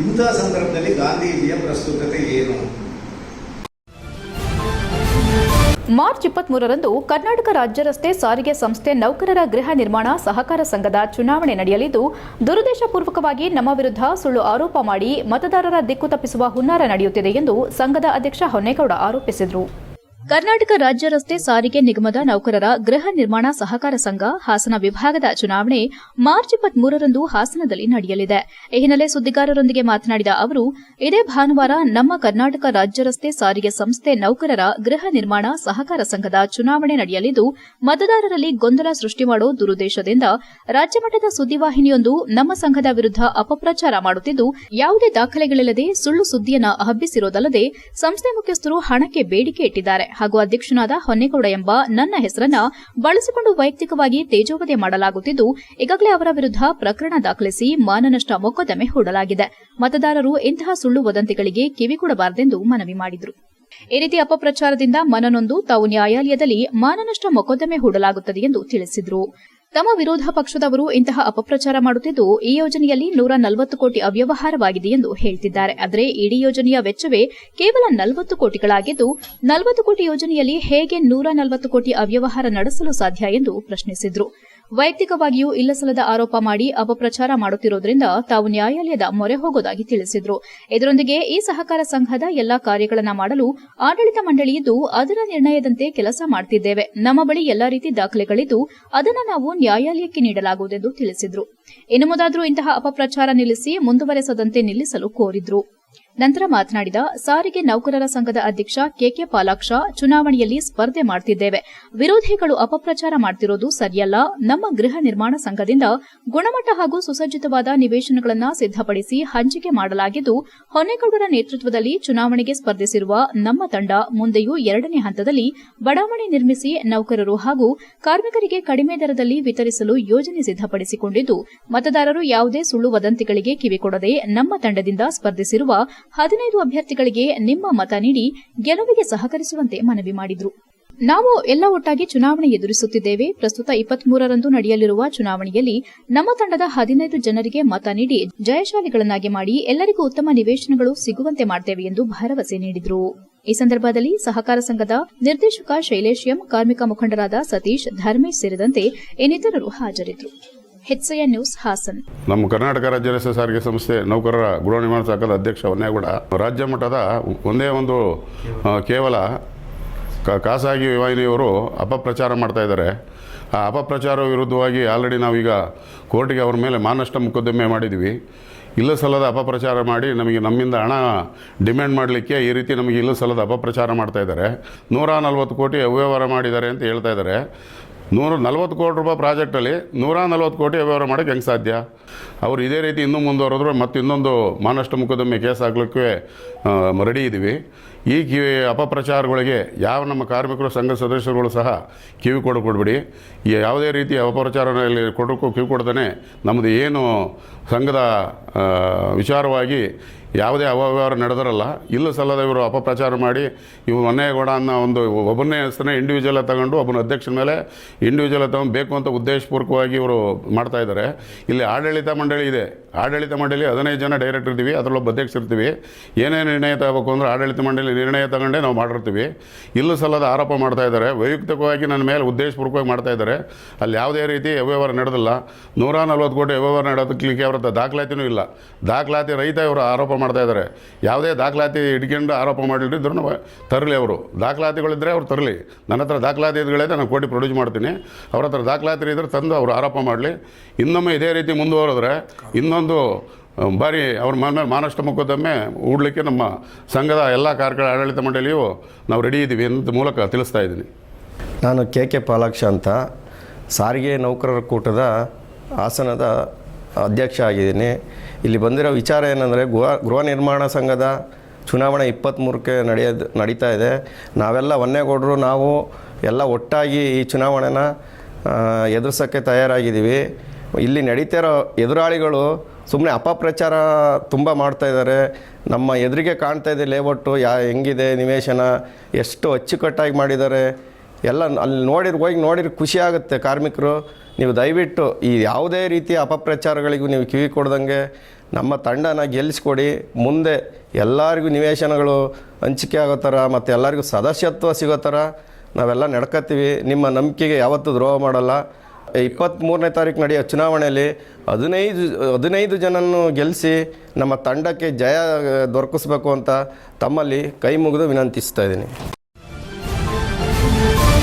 ಇಂಥ ಸಂದರ್ಭದಲ್ಲಿ ಗಾಂಧೀಜಿಯ ಪ್ರಸ್ತುತತೆ ಏನು? ಮಾರ್ಚ್ ಇಪ್ಪತ್ಮೂರರಂದು ಕರ್ನಾಟಕ ರಾಜ್ಯ ರಸ್ತೆ ಸಾರಿಗೆ ಸಂಸ್ಥೆ ನೌಕರರ ಗೃಹ ನಿರ್ಮಾಣ ಸಹಕಾರ ಸಂಘದ ಚುನಾವಣೆ ನಡೆಯಲಿದ್ದು, ದುರುದ್ದೇಶಪೂರ್ವಕವಾಗಿ ನಮ್ಮ ವಿರುದ್ಧ ಸುಳ್ಳು ಆರೋಪ ಮಾಡಿ ಮತದಾರರ ದಿಕ್ಕು ತಪ್ಪಿಸುವ ಹುನ್ನಾರ ನಡೆಯುತ್ತಿದೆ ಎಂದು ಸಂಘದ ಅಧ್ಯಕ್ಷ ಹೊನ್ನೇಗೌಡ ಆರೋಪಿಸಿದರು. ಕರ್ನಾಟಕ ರಾಜ್ಯ ರಸ್ತೆ ಸಾರಿಗೆ ನಿಗಮದ ನೌಕರರ ಗೃಹ ನಿರ್ಮಾಣ ಸಹಕಾರ ಸಂಘ ಹಾಸನ ವಿಭಾಗದ ಚುನಾವಣೆ ಮಾರ್ಚ್ ಇಪ್ಪತ್ಮೂರರಂದು ಹಾಸನದಲ್ಲಿ ನಡೆಯಲಿದೆ. ಈ ಹಿನ್ನೆಲೆ ಸುದ್ದಿಗಾರರೊಂದಿಗೆ ಮಾತನಾಡಿದ ಅವರು, ಇದೇ ಭಾನುವಾರ ನಮ್ಮ ಕರ್ನಾಟಕ ರಾಜ್ಯ ರಸ್ತೆ ಸಾರಿಗೆ ಸಂಸ್ಥೆ ನೌಕರರ ಗೃಹ ನಿರ್ಮಾಣ ಸಹಕಾರ ಸಂಘದ ಚುನಾವಣೆ ನಡೆಯಲಿದ್ದು, ಮತದಾರರಲ್ಲಿ ಗೊಂದಲ ಸೃಷ್ಟಿ ಮಾಡೋ ದುರುದ್ದೇಶದಿಂದ ರಾಜ್ಯಮಟ್ಟದ ಸುದ್ದಿವಾಹಿನಿಯೊಂದು ನಮ್ಮ ಸಂಘದ ವಿರುದ್ಧ ಅಪಪ್ರಚಾರ ಮಾಡುತ್ತಿದ್ದು, ಯಾವುದೇ ದಾಖಲೆಗಳಿಲ್ಲದೆ ಸುಳ್ಳು ಸುದ್ದಿಯನ್ನ ಹಬ್ಬಿಸಿರೋದಲ್ಲದೆ ಸಂಸ್ಥೆ ಮುಖ್ಯಸ್ಥರು ಹಣಕ್ಕೆ ಬೇಡಿಕೆ ಇಟ್ಟಿದ್ದಾರೆ. ಹಾಗೂ ಅಧ್ಯಕ್ಷನಾದ ಹೊನ್ನೇಗೌಡ ಎಂಬ ನನ್ನ ಹೆಸರನ್ನ ಬಳಸಿಕೊಂಡು ವೈಯಕ್ತಿಕವಾಗಿ ತೇಜೋವಧೆ ಮಾಡಲಾಗುತ್ತಿದ್ದು, ಈಗಾಗಲೇ ಅವರ ವಿರುದ್ಧ ಪ್ರಕರಣ ದಾಖಲಿಸಿ ಮಾನನಷ್ಟ ಮೊಕದ್ದಮೆ ಹೂಡಲಾಗಿದೆ. ಮತದಾರರು ಇಂತಹ ಸುಳ್ಳು ವದಂತಿಗಳಿಗೆ ಕಿವಿಗೊಡಬಾರದೆಂದು ಮನವಿ ಮಾಡಿದರು. ಈ ರೀತಿ ಅಪಪ್ರಚಾರದಿಂದ ಮನನೊಂದು ತಾವು ನ್ಯಾಯಾಲಯದಲ್ಲಿ ಮಾನನಷ್ಟ ಮೊಕದ್ದಮೆ ಹೂಡಲಾಗುತ್ತದೆ ಎಂದು ತಿಳಿಸಿದರು. ತಮ್ಮ ವಿರೋಧ ಪಕ್ಷದವರು ಇಂತಹ ಅಪಪ್ರಚಾರ ಮಾಡುತ್ತಿದ್ದು, ಈ ಯೋಜನೆಯಲ್ಲಿ ನೂರ ನಲವತ್ತು ಕೋಟಿ ಅವ್ಯವಹಾರವಾಗಿದೆ ಎಂದು ಹೇಳ್ತಿದ್ದಾರೆ. ಆದರೆ, ಇಡೀ ಯೋಜನೆಯ ವೆಚ್ಚವೇ ಕೇವಲ ನಲವತ್ತು ಕೋಟಿಗಳಾಗಿದ್ದು, ನಲವತ್ತು ಕೋಟಿ ಯೋಜನೆಯಲ್ಲಿ ಹೇಗೆ ನೂರ ನಲವತ್ತು ಕೋಟಿ ಅವ್ಯವಹಾರ ನಡೆಸಲು ಸಾಧ್ಯ ಎಂದು ಪ್ರಶ್ನಿಸಿದ್ರು. ವೈಯಕ್ತಿಕವಾಗಿಯೂ ಇಲ್ಲಸಲ್ಲದ ಆರೋಪ ಮಾಡಿ ಅಪಪ್ರಚಾರ ಮಾಡುತ್ತಿರುವುದರಿಂದ ತಾವು ನ್ಯಾಯಾಲಯದ ಮೊರೆ ಹೋಗುವುದಾಗಿ ತಿಳಿಸಿದರು. ಇದರೊಂದಿಗೆ ಈ ಸಹಕಾರ ಸಂಘದ ಎಲ್ಲಾ ಕಾರ್ಯಗಳನ್ನು ಮಾಡಲು ಆಡಳಿತ ಮಂಡಳಿಯಿದ್ದು ಅದರ ನಿರ್ಣಯದಂತೆ ಕೆಲಸ ಮಾಡುತ್ತಿದ್ದೇವೆ ನಮ್ಮ ಬಳಿ ಎಲ್ಲಾ ರೀತಿ ದಾಖಲೆಗಳಿದ್ದು ಅದನ್ನು ನಾವು ನ್ಯಾಯಾಲಯಕ್ಕೆ ನೀಡಲಾಗುವುದೆಂದು ತಿಳಿಸಿದರು. ಇನ್ನು ಮುಂದಾದರೂ ಇಂತಹ ಅಪಪ್ರಚಾರ ನಿಲ್ಲಿಸಿ ಮುಂದುವರೆಸದಂತೆ ನಿಲ್ಲಿಸಲು ಕೋರಿದ್ರು. ನಂತರ ಮಾತನಾಡಿದ ಸಾರಿಗೆ ನೌಕರರ ಸಂಘದ ಅಧ್ಯಕ್ಷ ಕೆಕೆ ಪಾಲಾಕ್ಷ, ಚುನಾವಣೆಯಲ್ಲಿ ಸ್ಪರ್ಧೆ ಮಾಡುತ್ತಿದ್ದೇವೆ ವಿರೋಧಿಗಳು ಅಪಪ್ರಚಾರ ಮಾಡುತ್ತಿರುವುದು ಸರಿಯಲ್ಲ. ನಮ್ಮ ಗೃಹ ನಿರ್ಮಾಣ ಸಂಘದಿಂದ ಗುಣಮಟ್ಟ ಹಾಗೂ ಸುಸಜ್ಜಿತವಾದ ನಿವೇಶನಗಳನ್ನು ಸಿದ್ದಪಡಿಸಿ ಹಂಚಿಕೆ ಮಾಡಲಾಗಿದ್ದು ಹೊನ್ನೇಗೌಡರ ನೇತೃತ್ವದಲ್ಲಿ ಚುನಾವಣೆಗೆ ಸ್ಪರ್ಧಿಸಿರುವ ನಮ್ಮ ತಂಡ ಮುಂದೆಯೂ ಎರಡನೇ ಹಂತದಲ್ಲಿ ಬಡಾವಣೆ ನಿರ್ಮಿಸಿ ನೌಕರರು ಹಾಗೂ ಕಾರ್ಮಿಕರಿಗೆ ಕಡಿಮೆ ದರದಲ್ಲಿ ವಿತರಿಸಲು ಯೋಜನೆ ಸಿದ್ದಪಡಿಸಿಕೊಂಡಿದ್ದು ಮತದಾರರು ಯಾವುದೇ ಸುಳ್ಳು ವದಂತಿಗಳಿಗೆ ಕಿವಿಕೊಡದೆ ನಮ್ಮ ತಂಡದಿಂದ ಸ್ಪರ್ಧಿಸಿರುವ ಹದಿನೈದು ಅಭ್ಯರ್ಥಿಗಳಿಗೆ ನಿಮ್ಮ ಮತ ನೀಡಿ ಗೆಲುವಿಗೆ ಸಹಕರಿಸುವಂತೆ ಮನವಿ ಮಾಡಿದರು. ನಾವು ಎಲ್ಲ ಒಟ್ಟಾಗಿ ಚುನಾವಣೆ ಎದುರಿಸುತ್ತಿದ್ದೇವೆ. ಪ್ರಸ್ತುತ ಇಪ್ಪತ್ಮೂರರಂದು ನಡೆಯಲಿರುವ ಚುನಾವಣೆಯಲ್ಲಿ ನಮ್ಮ ತಂಡದ ಹದಿನೈದು ಜನರಿಗೆ ಮತ ನೀಡಿ ಜಯಶಾಲಿಗಳನ್ನಾಗಿ ಮಾಡಿ ಎಲ್ಲರಿಗೂ ಉತ್ತಮ ನಿವೇಶನಗಳು ಸಿಗುವಂತೆ ಮಾಡ್ತೇವೆ ಎಂದು ಭರವಸೆ ನೀಡಿದರು. ಈ ಸಂದರ್ಭದಲ್ಲಿ ಸಹಕಾರ ಸಂಘದ ನಿರ್ದೇಶಕ ಶೈಲೇಶ್ ಎಂ, ಕಾರ್ಮಿಕ ಮುಖಂಡರಾದ ಸತೀಶ್, ಧರ್ಮೇಶ್ ಸೇರಿದಂತೆ ಇನ್ನಿತರರು ಹಾಜರಿದ್ದರು. HN news Hassan. ನಮ್ಮ ಕರ್ನಾಟಕ ರಾಜ್ಯ ರಸ್ತೆ ಸಾರಿಗೆ ಸಂಸ್ಥೆ ನೌಕರರ ಗೃಹ ನಿರ್ಮಾಣ ಸಂಘದ ಅಧ್ಯಕ್ಷ ಹೊನ್ನೇಗೌಡ ರಾಜ್ಯ ಮಟ್ಟದ ಒಂದೇ ಒಂದು ಕೇವಲ ಖಾಸಗಿ ವಾಹಿನಿಯವರು ಅಪಪ್ರಚಾರ ಮಾಡ್ತಾ ಇದ್ದಾರೆ. ಆ ಅಪಪ್ರಚಾರ ವಿರುದ್ಧವಾಗಿ ಆಲ್ರೆಡಿ ನಾವೀಗ ಕೋರ್ಟಿಗೆ ಅವ್ರ ಮೇಲೆ ಮಾನಷ್ಟ ಮೊಕದ್ದಮೆ ಮಾಡಿದ್ವಿ ಇಲ್ಲ ಸಲ್ಲದ ಅಪಪ್ರಚಾರ ಮಾಡಿ ನಮಗೆ ನಮ್ಮಿಂದ ಹಣ ಡಿಮ್ಯಾಂಡ್ ಮಾಡಲಿಕ್ಕೆ ಈ ರೀತಿ ನಮಗೆ ಇಲ್ಲ ಸಲ್ಲದ ಅಪಪ್ರಚಾರ ಮಾಡ್ತಾ ಇದ್ದಾರೆ. ನೂರ ನಲ್ವತ್ತು ಕೋಟಿ ಅವ್ಯವಹಾರ ಮಾಡಿದ್ದಾರೆ ಅಂತ ಹೇಳ್ತಾ ಇದ್ದಾರೆ. ನೂರ ನಲ್ವತ್ತು ಕೋಟಿ ರೂಪಾಯಿ ಪ್ರಾಜೆಕ್ಟಲ್ಲಿ ನೂರ ನಲ್ವತ್ತು ಕೋಟಿ ವ್ಯವಹಾರ ಮಾಡೋಕ್ಕೆ ಹೆಂಗೆ ಸಾಧ್ಯ? ಅವರು ಇದೇ ರೀತಿ ಇನ್ನೂ ಮುಂದುವರೆದ್ರೆ ಮತ್ತೆ ಇನ್ನೊಂದು ಮಾನಷ್ಟ ಮುಖದೊಮ್ಮೆ ಕೇಸ್ ಹಾಕ್ಲಿಕ್ಕೆ ರೆಡಿ ಇದ್ದೀವಿ ಈ ಕಿವಿ ಅಪಪ್ರಚಾರಗಳಿಗೆ ಯಾವ ನಮ್ಮ ಕಾರ್ಮಿಕರು ಸಂಘ ಸದಸ್ಯರುಗಳು ಸಹ ಕಿವಿ ಕೊಡು ಕೊಡ್ಬಿಡಿ ಯಾವುದೇ ರೀತಿ ಅಪಪ್ರಚಾರದಲ್ಲಿ ಕೊಡೋಕ್ಕೂ ಕಿವಿ ಕೊಡ್ದೇ ನಮ್ಮದು ಏನು ಸಂಘದ ವಿಚಾರವಾಗಿ ಯಾವುದೇ ಅವ್ಯವಹಾರ ನಡೆದರಲ್ಲ, ಇಲ್ಲೂ ಸಲ್ಲದ ಇವರು ಅಪಪ್ರಚಾರ ಮಾಡಿ, ಇವರು ಮೊನ್ನೇಗೌಡ ಅನ್ನೋ ಒಂದು ಒಬ್ಬನೇ ಹೆಸರನ್ನೇ ಇಂಡಿವಿಜುವಲ್ ತಗೊಂಡು ಒಬ್ಬನ ಅಧ್ಯಕ್ಷನ ಮೇಲೆ ಇಂಡಿವಿಜುವಲ್ ತಗೊಂಡು ಅಂತ ಉದ್ದೇಶಪೂರ್ವಕವಾಗಿ ಇವರು ಮಾಡ್ತಾ ಇದ್ದಾರೆ. ಇಲ್ಲಿ ಆಡಳಿತ ಮಂಡಳಿ ಇದೆ. ಆಡಳಿತ ಮಂಡಳಿ ಹದಿನೈದು ಜನ ಡೈರೆಕ್ಟರ್ ಇದ್ದೀವಿ, ಅದರಲ್ಲೊಬ್ಬ ಅಧ್ಯಕ್ಷ ಇರ್ತೀವಿ. ಏನೇ ನಿರ್ಣಯ ತಗೋಬೇಕು ಅಂದ್ರೆ ಆಡಳಿತ ಮಂಡಳಿ ನಿರ್ಣಯ ತಗೊಂಡೇ ನಾವು ಮಾಡಿರ್ತೀವಿ. ಇಲ್ಲೂ ಸಲ್ಲದ ಆರೋಪ ಮಾಡ್ತಾ ಇದ್ದಾರೆ. ವೈಯಕ್ತಿಕವಾಗಿ ನನ್ನ ಮೇಲೆ ಉದ್ದೇಶಪೂರ್ವಕವಾಗಿ ಮಾಡ್ತಾ ಇದ್ದಾರೆ. ಅಲ್ಲಿ ಯಾವುದೇ ರೀತಿ ಅವ್ಯವಹಾರ ನಡೆದಿಲ್ಲ. ನೂರ ನಲ್ವತ್ತು ಕೋಟಿ ಅವ್ಯವಹಾರ ನಡೆದಕ್ಕೆ ಅವ್ರ ದಾಖಲಾತಿನೂ ಇಲ್ಲ. ದಾಖಲಾತಿ ರೈತ ಇವರು ಆರೋಪ ಮಾಡ್ತಾ ಇದ್ದಾರೆ. ಯಾವುದೇ ದಾಖಲಾತಿ ಇಟ್ಕೊಂಡು ಆರೋಪ ಮಾಡಿದ್ರು ತರಲಿ ಅವರು. ದಾಖಲಾತಿಗಳಿದ್ದರೆ ಅವ್ರು ತರಲಿ. ನನ್ನ ಹತ್ರ ದಾಖಲಾತಿ ಇದ್ಗಳಿದೆ ನಾನು ಕೋಟಿ ಪ್ರೊಡ್ಯೂಸ್ ಮಾಡ್ತೀನಿ. ಅವ್ರ ಹತ್ರ ದಾಖಲಾತಿ ಇದ್ರೆ ತಂದು ಅವರು ಆರೋಪ ಮಾಡಲಿ. ಇನ್ನೊಮ್ಮೆ ಇದೇ ರೀತಿ ಮುಂದುವರೆದ್ರೆ ಇನ್ನೊಂದು ಬಾರಿ ಅವ್ರ ಮೇಲೆ ಮಾನಷ್ಟ ಮೊಕದ್ದಮೆ ಹೂಡಲಿಕ್ಕೆ ನಮ್ಮ ಸಂಘದ ಎಲ್ಲ ಕಾರ್ಯಗಳ ಆಡಳಿತ ಮಂಡಳಿಯು ನಾವು ರೆಡಿ ಇದ್ದೀವಿ ಅಂತ ಮೂಲಕ ತಿಳಿಸ್ತಾ ಇದ್ದೀನಿ. ನಾನು ಕೆ ಕೆ ಪಾಲಾಕ್ಷ ಅಂತ. ಸಾರಿಗೆ ನೌಕರರ ಕೂಟದ ಹಾಸನದ ಅಧ್ಯಕ್ಷ ಆಗಿದ್ದೀನಿ. ಇಲ್ಲಿ ಬಂದಿರೋ ವಿಚಾರ ಏನಂದರೆ, ಗೃಹ ಗೃಹ ನಿರ್ಮಾಣ ಸಂಘದ ಚುನಾವಣೆ ಇಪ್ಪತ್ತ್ಮೂರಕ್ಕೆ ನಡೆಯೋದು, ನಡೀತಾ ಇದೆ. ನಾವೆಲ್ಲ ಒನ್ನೆಗೌಡರು ನಾವು ಎಲ್ಲ ಒಟ್ಟಾಗಿ ಈ ಚುನಾವಣೆನ ಎದುರಿಸೋಕ್ಕೆ ತಯಾರಾಗಿದ್ದೀವಿ. ಇಲ್ಲಿ ನಡೀತಿರೋ ಎದುರಾಳಿಗಳು ಸುಮ್ಮನೆ ಅಪಪ್ರಚಾರ ತುಂಬ ಮಾಡ್ತಾಯಿದ್ದಾರೆ ನಮ್ಮ ಎದುರಿಗೆ ಕಾಣ್ತಾ ಇದೆ ಲೇಔಟು, ಯಾ, ಹೆಂಗಿದೆ, ನಿವೇಶನ, ಎಷ್ಟು ಅಚ್ಚುಕಟ್ಟಾಗಿ ಮಾಡಿದ್ದಾರೆ. ಎಲ್ಲ ಅಲ್ಲಿ ನೋಡಿರ್ ಹೋಗಿ ನೋಡಿರ್ ಖುಷಿ ಆಗುತ್ತೆ ಕಾರ್ಮಿಕರು. ನೀವು ದಯವಿಟ್ಟು ಈ ಯಾವುದೇ ರೀತಿಯ ಅಪಪ್ರಚಾರಗಳಿಗೂ ನೀವು ಕಿವಿ ಕೊಡ್ದಂಗೆ ನಮ್ಮ ತಂಡನ ಗೆಲ್ಲಿಸ್ಕೊಡಿ. ಮುಂದೆ ಎಲ್ಲರಿಗೂ ನಿವೇಶನಗಳು ಹಂಚಿಕೆ ಆಗೋ ಥರ ಮತ್ತು ಎಲ್ಲರಿಗೂ ಸದಸ್ಯತ್ವ ಸಿಗೋ ಥರ ನಾವೆಲ್ಲ ನಡ್ಕತ್ತೀವಿ. ನಿಮ್ಮ ನಂಬಿಕೆಗೆ ಯಾವತ್ತೂ ದ್ರೋಹ ಮಾಡಲ್ಲ. ಇಪ್ಪತ್ತ್ಮೂರನೇ ತಾರೀಕು ನಡೆಯೋ ಚುನಾವಣೆಯಲ್ಲಿ ಹದಿನೈದು ಹದಿನೈದು ಜನನ್ನು ಗೆಲ್ಲಿಸಿ ನಮ್ಮ ತಂಡಕ್ಕೆ ಜಯ ದೊರಕಿಸ್ಬೇಕು ಅಂತ ತಮ್ಮಲ್ಲಿ ಕೈ ಮುಗಿದು ವಿನಂತಿಸ್ತಾ ಇದ್ದೀನಿ.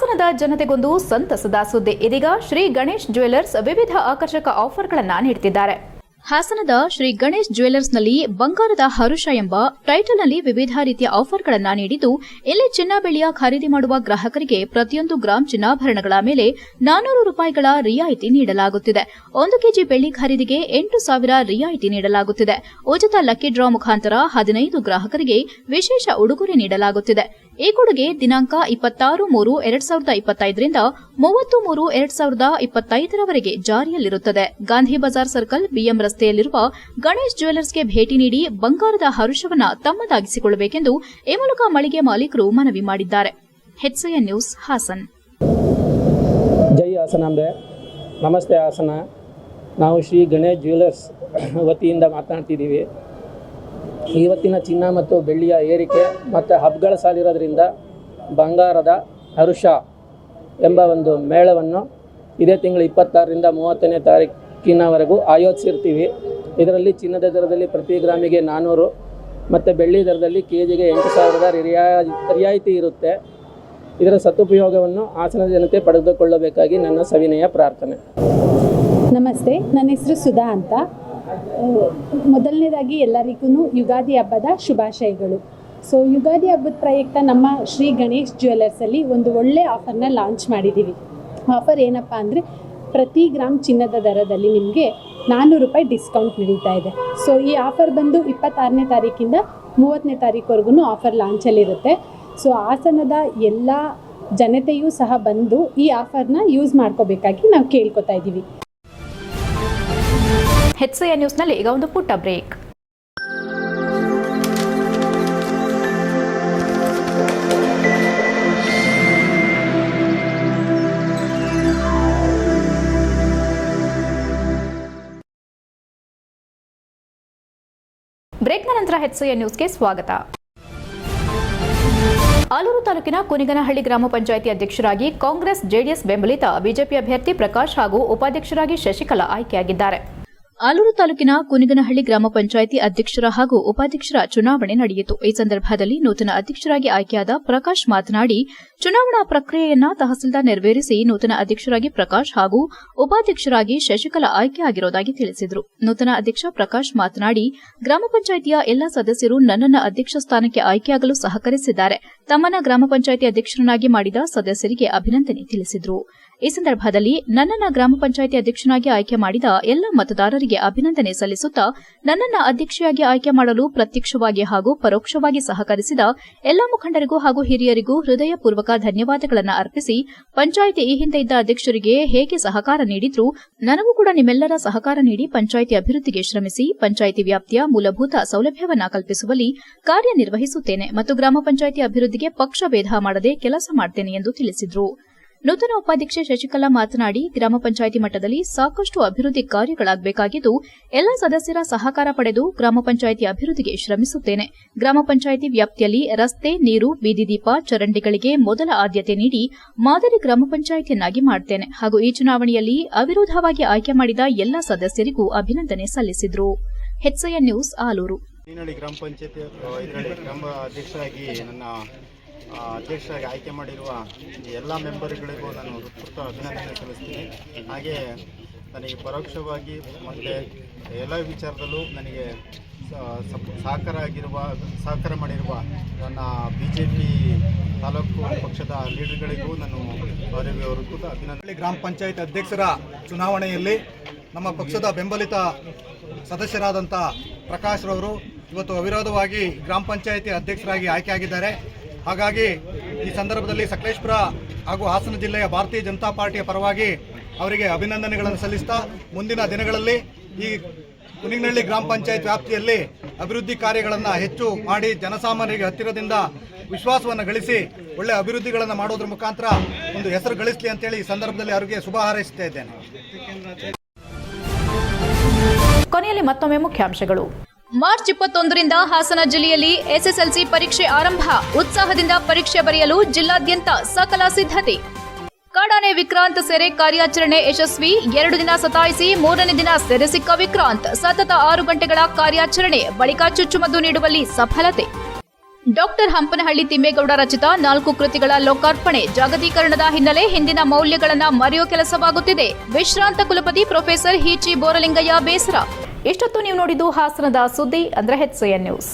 ಹಾಸನದ ಜನತೆಗೊಂದು ಸಂತಸದ ಸುದ್ದಿ ಇದೀಗ ಶ್ರೀ ಗಣೇಶ್ ಜ್ಯುವೆಲ್ಲರ್ಸ್ ವಿವಿಧ ಆಕರ್ಷಕ ಆಫರ್ಗಳನ್ನು ನೀಡುತ್ತಿದ್ದಾರೆ ಹಾಸನದ ಶ್ರೀ ಗಣೇಶ್ ಜ್ಯುವೆಲರ್ಸ್ನಲ್ಲಿ ಬಂಗಾರದ ಹರುಷ ಎಂಬ ಟೈಟಲ್ನಲ್ಲಿ ವಿವಿಧ ರೀತಿಯ ಆಫರ್ಗಳನ್ನು ನೀಡಿದ್ದು ಇಲ್ಲಿ ಚಿನ್ನ ಬೆಳೆಯ ಖರೀದಿ ಮಾಡುವ ಗ್ರಾಹಕರಿಗೆ ಪ್ರತಿಯೊಂದು ಗ್ರಾಂ ಚಿನ್ನಾಭರಣಗಳ ಮೇಲೆ ನಾನೂರು ರೂಪಾಯಿಗಳ ರಿಯಾಯಿತಿ ನೀಡಲಾಗುತ್ತಿದೆ. ಒಂದು ಕೆಜಿ ಬೆಳ್ಳಿ ಖರೀದಿಗೆ ಎಂಟು ಸಾವಿರ ರಿಯಾಯಿತಿ ನೀಡಲಾಗುತ್ತಿದೆ. ಉಚಿತ ಲಕ್ಕಿ ಡ್ರಾ ಮುಖಾಂತರ ಹದಿನೈದು ಗ್ರಾಹಕರಿಗೆ ವಿಶೇಷ ಉಡುಗೊರೆ ನೀಡಲಾಗುತ್ತಿದೆ. ಈ ಕೊಡುಗೆ ದಿನಾಂಕ ಇಪ್ಪತ್ತಾರು ಮೂರು ಎರಡ್ ಸಾವಿರದ ಇಪ್ಪತ್ತೈದರಿಂದ ಮೂವತ್ತು ಮೂರು ಎರಡ್ ಸಾವಿರದ ಇಪ್ಪತ್ತೈದರವರೆಗೆ ಜಾರಿಯಲ್ಲಿರುತ್ತದೆ. ಗಾಂಧಿ ಬಜಾರ್ ಸರ್ಕಲ್, ಬಿಎಂ ರಸ್ತೆಯಲ್ಲಿರುವ ಗಣೇಶ್ ಜ್ಯುವೆಲ್ಲರ್ಸ್ಗೆ ಭೇಟಿ ನೀಡಿ ಬಂಗಾರದ ಹರುಷವನ್ನ ತಮ್ಮದಾಗಿಸಿಕೊಳ್ಳಬೇಕೆಂದು ಈ ಮಳಿಗೆ ಮಾಲೀಕರು ಮನವಿ ಮಾಡಿದ್ದಾರೆ. ನ್ಯೂಸ್, ಹಾಸನ್. ಜೈ ಹಾಸನಾಂಬೆ. ನಮಸ್ತೆ ಹಾಸನ. ನಾವು ಶ್ರೀ ಗಣೇಶ್ ಜ್ಯುವೆಲರ್ಸ್ ವತಿಯಿಂದ ಮಾತನಾಡ್ತಿದ್ದೀವಿ. ಇವತ್ತಿನ ಚಿನ್ನ ಮತ್ತು ಬೆಳ್ಳಿಯ ಏರಿಕೆ ಮತ್ತು ಹಬ್ಗಳ ಸಾಲಿರೋದ್ರಿಂದ ಬಂಗಾರದ ಹರುಷ ಎಂಬ ಒಂದು ಮೇಳವನ್ನು ಇದೇ ತಿಂಗಳು ಇಪ್ಪತ್ತಾರರಿಂದ ಮೂವತ್ತನೇ ತಾರೀಕಿನವರೆಗೂ ಆಯೋಜಿಸಿರ್ತೀವಿ. ಇದರಲ್ಲಿ ಚಿನ್ನದ ದರದಲ್ಲಿ ಪ್ರತಿ ಗ್ರಾಮಿಗೆ ನಾನ್ನೂರು ಮತ್ತು ಬೆಳ್ಳಿ ದರದಲ್ಲಿ ಕೆ ಜಿಗೆ ಎಂಟು ಸಾವಿರದ ರಿಯಾ ರಿಯಾಯಿತಿ ಇರುತ್ತೆ. ಇದರ ಸದುಪಯೋಗವನ್ನು ಹಾಸನ ಜನತೆ ಪಡೆದುಕೊಳ್ಳಬೇಕಾಗಿ ನನ್ನ ಸವಿನಯ ಪ್ರಾರ್ಥನೆ. ನಮಸ್ತೆ, ನನ್ನ ಹೆಸರು ಸುಧಾ ಅಂತ. ಮೊದಲನೇದಾಗಿ ಎಲ್ಲರಿಗೂ ಯುಗಾದಿ ಹಬ್ಬದ ಶುಭಾಶಯಗಳು. ಸೊ, ಯುಗಾದಿ ಹಬ್ಬದ ಪ್ರಯುಕ್ತ ನಮ್ಮ ಶ್ರೀ ಗಣೇಶ್ ಜ್ಯುವೆಲರ್ಸಲ್ಲಿ ಒಂದು ಒಳ್ಳೆ ಆಫರ್ನ ಲಾಂಚ್ ಮಾಡಿದ್ದೀವಿ ಆಫರ್ ಏನಪ್ಪ ಅಂದರೆ ಪ್ರತಿ ಗ್ರಾಮ್ ಚಿನ್ನದ ದರದಲ್ಲಿ ನಿಮಗೆ ನಾನ್ನೂರು ರೂಪಾಯಿ ಡಿಸ್ಕೌಂಟ್ ನಡೀತಾ ಇದೆ. ಸೊ ಈ ಆಫರ್ ಬಂದು ಇಪ್ಪತ್ತಾರನೇ ತಾರೀಕಿಂದ ಮೂವತ್ತನೇ ತಾರೀಕುವರೆಗೂ ಆಫರ್ ಲಾಂಚಲ್ಲಿರುತ್ತೆ ಸೊ ಹಾಸನದ ಎಲ್ಲ ಜನತೆಯೂ ಸಹ ಬಂದು ಈ ಆಫರ್ನ ಯೂಸ್ ಮಾಡ್ಕೋಬೇಕಾಗಿ ನಾವು ಕೇಳ್ಕೊತಾ ಇದ್ದೀವಿ ಹೆಚ್ಐಎನ್ ನ್ಯೂಸ್ನಲ್ಲಿ ಈಗ ಒಂದು ಪುಟ್ಟ ಬ್ರೇಕ್ ಬ್ರೇಕ್ನ ನಂತರ ಹೆಚ್ಐಎನ್ ನ್ಯೂಸ್ಗೆ ಸ್ವಾಗತ. ಆಲೂರು ತಾಲೂಕಿನ ಕುನಿಗನಹಳ್ಳಿ ಗ್ರಾಮ ಪಂಚಾಯಿತಿ ಅಧ್ಯಕ್ಷರಾಗಿ ಕಾಂಗ್ರೆಸ್, ಜೆಡಿಎಸ್ ಬೆಂಬಲಿತ ಬಿಜೆಪಿ ಅಭ್ಯರ್ಥಿ ಪ್ರಕಾಶ್ ಹಾಗೂ ಉಪಾಧ್ಯಕ್ಷರಾಗಿ ಶಶಿಕಲಾ ಆಯ್ಕೆಯಾಗಿದ್ದಾರೆ. ಆಲೂರು ತಾಲೂಕಿನ ಕುನಿಗನಹಳ್ಳಿ ಗ್ರಾಮ ಪಂಚಾಯಿತಿ ಅಧ್ಯಕ್ಷರ ಹಾಗೂ ಉಪಾಧ್ಯಕ್ಷರ ಚುನಾವಣೆ ನಡೆಯಿತು. ಈ ಸಂದರ್ಭದಲ್ಲಿ ನೂತನ ಅಧ್ಯಕ್ಷರಾಗಿ ಆಯ್ಕೆಯಾದ ಪ್ರಕಾಶ್ ಮಾತನಾಡಿ, ಚುನಾವಣಾ ಪ್ರಕ್ರಿಯೆಯನ್ನ ತಹಸೀಲ್ದಾರ್ ನೆರವೇರಿಸಿ ನೂತನ ಅಧ್ಯಕ್ಷರಾಗಿ ಪ್ರಕಾಶ್ ಹಾಗೂ ಉಪಾಧ್ಯಕ್ಷರಾಗಿ ಶಶಿಕಲಾ ಆಯ್ಕೆಯಾಗಿರುವುದಾಗಿ ತಿಳಿಸಿದರು. ನೂತನ ಅಧ್ಯಕ್ಷ ಪ್ರಕಾಶ್ ಮಾತನಾಡಿ, ಗ್ರಾಮ ಪಂಚಾಯಿತಿಯ ಎಲ್ಲ ಸದಸ್ಯರು ನನ್ನನ್ನ ಅಧ್ಯಕ್ಷ ಸ್ಥಾನಕ್ಕೆ ಆಯ್ಕೆಯಾಗಲು ಸಹಕರಿಸಿದ್ದಾರೆ. ತಮ್ಮನ್ನ ಗ್ರಾಮ ಪಂಚಾಯಿತಿ ಅಧ್ಯಕ್ಷರನ್ನಾಗಿ ಮಾಡಿದ ಸದಸ್ಯರಿಗೆ ಅಭಿನಂದನೆ ತಿಳಿಸಿದರು. ಈ ಸಂದರ್ಭದಲ್ಲಿ ನನ್ನನ್ನ ಗ್ರಾಮ ಪಂಚಾಯಿತಿ ಅಧ್ಯಕ್ಷನಾಗಿ ಆಯ್ಕೆ ಮಾಡಿದ ಎಲ್ಲ ಮತದಾರರಿಗೆ ಅಭಿನಂದನೆ ಸಲ್ಲಿಸುತ್ತಾ ನನ್ನನ್ನ ಅಧ್ಯಕ್ಷೆಯಾಗಿ ಆಯ್ಕೆ ಮಾಡಲು ಪ್ರತ್ಯಕ್ಷವಾಗಿ ಹಾಗೂ ಪರೋಕ್ಷವಾಗಿ ಸಹಕರಿಸಿದ ಎಲ್ಲ ಮುಖಂಡರಿಗೂ ಹಾಗೂ ಹಿರಿಯರಿಗೂ ಹೃದಯಪೂರ್ವಕ ಧನ್ಯವಾದಗಳನ್ನು ಅರ್ಪಿಸಿ ಪಂಚಾಯಿತಿ ಈ ಹಿಂದೆ ಇದ್ದ ಅಧ್ಯಕ್ಷರಿಗೆ ಹೇಗೆ ಸಹಕಾರ ನೀಡಿದ್ರು ನನಗೂ ಕೂಡ ನಿಮ್ಮೆಲ್ಲರ ಸಹಕಾರ ನೀಡಿ ಪಂಚಾಯಿತಿ ಅಭಿವೃದ್ಧಿಗೆ ಶ್ರಮಿಸಿ ಪಂಚಾಯಿತಿ ವ್ಯಾಪ್ತಿಯ ಮೂಲಭೂತ ಸೌಲಭ್ಯವನ್ನ ಕಲ್ಪಿಸುವಲ್ಲಿ ಕಾರ್ಯನಿರ್ವಹಿಸುತ್ತೇನೆ ಮತ್ತು ಗ್ರಾಮ ಪಂಚಾಯಿತಿ ಅಭಿವೃದ್ಧಿಗೆ ಪಕ್ಷ ಭೇದ ಮಾಡದೆ ಕೆಲಸ ಮಾಡುತ್ತೇನೆ ಎಂದು ತಿಳಿಸಿದರು. ನೂತನ ಉಪಾಧ್ಯಕ್ಷೆ ಶಶಿಕಲಾ ಮಾತನಾಡಿ, ಗ್ರಾಮ ಪಂಚಾಯಿತಿ ಮಟ್ಟದಲ್ಲಿ ಸಾಕಷ್ಟು ಅಭಿವೃದ್ಧಿ ಕಾರ್ಯಗಳಾಗಬೇಕಾಗಿದ್ದು, ಎಲ್ಲ ಸದಸ್ಯರ ಸಹಕಾರ ಪಡೆದು ಗ್ರಾಮ ಪಂಚಾಯಿತಿ ಅಭಿವೃದ್ಧಿಗೆ ಶ್ರಮಿಸುತ್ತೇನೆ. ಗ್ರಾಮ ಪಂಚಾಯಿತಿ ವ್ಯಾಪ್ತಿಯಲ್ಲಿ ರಸ್ತೆ, ನೀರು ಬೀದಿ ದೀಪ ಚರಂಡಿಗಳಿಗೆ ಮೊದಲ ಆದ್ಯತೆ ನೀಡಿ ಮಾದರಿ ಗ್ರಾಮ ಪಂಚಾಯಿತಿಯನ್ನಾಗಿ ಮಾಡುತ್ತೇನೆ ಹಾಗೂ ಈ ಚುನಾವಣೆಯಲ್ಲಿ ಅವಿರೋಧವಾಗಿ ಆಯ್ಕೆ ಮಾಡಿದ ಎಲ್ಲ ಸದಸ್ಯರಿಗೂ ಅಭಿನಂದನೆ ಸಲ್ಲಿಸಿದರು. ನ್ಯೂಸ್ ಆಲೂರು. ಗ್ರಾಮ ಪಂಚಾಯತ್ ಗ್ರಾಮ ಅಧ್ಯಕ್ಷರಾಗಿ ನನ್ನ ಅಧ್ಯಕ್ಷರಾಗಿ ಆಯ್ಕೆ ಮಾಡಿರುವ ಎಲ್ಲ ಮೆಂಬರ್ಗಳಿಗೂ ನಾನು ಹೃತ್ಪೂರ್ವಕ ಅಭಿನಂದನೆ ಸಲ್ಲಿಸ್ತೀನಿ. ಹಾಗೆ ನನಗೆ ಪರೋಕ್ಷವಾಗಿ ಮತ್ತು ಎಲ್ಲ ವಿಚಾರದಲ್ಲೂ ನನಗೆ ಸಹಕಾರ ಆಗಿರುವ ಸಹಕಾರ ಮಾಡಿರುವ ನನ್ನ ಬಿ ಜೆ ಪಿ ತಾಲೂಕು ಪಕ್ಷದ ಲೀಡರ್ಗಳಿಗೂ ನಾನು ಅವರಿಗೆ ಅಭಿನಂದನೆ. ಗ್ರಾಮ ಪಂಚಾಯತ್ ಅಧ್ಯಕ್ಷರ ಚುನಾವಣೆಯಲ್ಲಿ ನಮ್ಮ ಪಕ್ಷದ ಬೆಂಬಲಿತ ಸದಸ್ಯರಾದಂಥ ಪ್ರಕಾಶ್ ರವರು ಇವತ್ತು ಅವಿರೋಧವಾಗಿ ಗ್ರಾಮ ಪಂಚಾಯಿತಿ ಅಧ್ಯಕ್ಷರಾಗಿ ಆಯ್ಕೆಯಾಗಿದ್ದಾರೆ ಹಾಗಾಗಿ ಈ ಸಂದರ್ಭದಲ್ಲಿ ಸಕಲೇಶ್ಪುರ ಹಾಗೂ ಹಾಸನ ಜಿಲ್ಲೆಯ ಭಾರತೀಯ ಜನತಾ ಪಾರ್ಟಿಯ ಪರವಾಗಿ ಅವರಿಗೆ ಅಭಿನಂದನೆಗಳನ್ನು ಸಲ್ಲಿಸ್ತಾ ಮುಂದಿನ ದಿನಗಳಲ್ಲಿ ಈ ಕುನಿಗ್ನಹಳ್ಳಿ ಗ್ರಾಮ ಪಂಚಾಯತ್ ವ್ಯಾಪ್ತಿಯಲ್ಲಿ ಅಭಿವೃದ್ಧಿ ಕಾರ್ಯಗಳನ್ನು ಹೆಚ್ಚು ಮಾಡಿ ಜನಸಾಮಾನ್ಯರಿಗೆ ಹತ್ತಿರದಿಂದ ವಿಶ್ವಾಸವನ್ನು ಗಳಿಸಿ ಒಳ್ಳೆ ಅಭಿವೃದ್ಧಿಗಳನ್ನು ಮಾಡೋದ್ರ ಮುಖಾಂತರ ಒಂದು ಹೆಸರು ಗಳಿಸಲಿ ಅಂತೇಳಿ ಈ ಸಂದರ್ಭದಲ್ಲಿ ಅವರಿಗೆ ಶುಭ ಹಾರೈಸ್ತಾ ಇದ್ದೇನೆ. ಕೊನೆಯಲ್ಲಿ ಮತ್ತೊಮ್ಮೆ ಮುಖ್ಯಾಂಶಗಳು. ಮಾರ್ಚ್ ಇಪ್ಪತ್ತೊಂದರಿಂದ ಹಾಸನ ಜಿಲ್ಲೆಯಲ್ಲಿ ಎಸ್ಎಸ್ಎಲ್ಸಿ ಪರೀಕ್ಷೆ ಆರಂಭ. ಉತ್ಸಾಹದಿಂದ ಪರೀಕ್ಷೆ ಬರೆಯಲು ಜಿಲ್ಲಾದ್ಯಂತ ಸಕಲ ಸಿದ್ಧತೆ. ಕಾಡಾನೆ ವಿಕ್ರಾಂತ್ ಸೆರೆ ಕಾರ್ಯಾಚರಣೆ ಯಶಸ್ವಿ. ಎರಡು ದಿನ ಸತಾಯಿಸಿ, ಮೂರನೇ ದಿನ ಸೆರೆ ಸಿಕ್ಕ ವಿಕ್ರಾಂತ್. ಸತತ ಆರು ಗಂಟೆಗಳ ಕಾರ್ಯಾಚರಣೆ. ಬಳಿಕ ಚುಚ್ಚುಮದ್ದು ನೀಡುವಲ್ಲಿ ಸಫಲತೆ. ಡಾಕ್ಟರ್ ಹಂಪನಹಳ್ಳಿ ತಿಮ್ಮೇಗೌಡ ರಚಿತ ನಾಲ್ಕು ಕೃತಿಗಳ ಲೋಕಾರ್ಪಣೆ. ಜಾಗತೀಕರಣದ ಹಿನ್ನೆಲೆ ಹಿಂದಿನ ಮೌಲ್ಯಗಳನ್ನು ಮರೆಯೋ ಕೆಲಸವಾಗುತ್ತಿದೆ. ವಿಶ್ರಾಂತ ಕುಲಪತಿ ಪ್ರೊಫೆಸರ್ ಹಿಚಿ ಬೋರಲಿಂಗಯ್ಯ ಬೇಸರ. ಇಷ್ಟೊತ್ತು ನೀವು ನೋಡಿದ್ದು ಹಾಸನದ ಸುದ್ದಿ ಅಂದ್ರೆ ಹೆಚ್ ನ್ಯೂಸ್.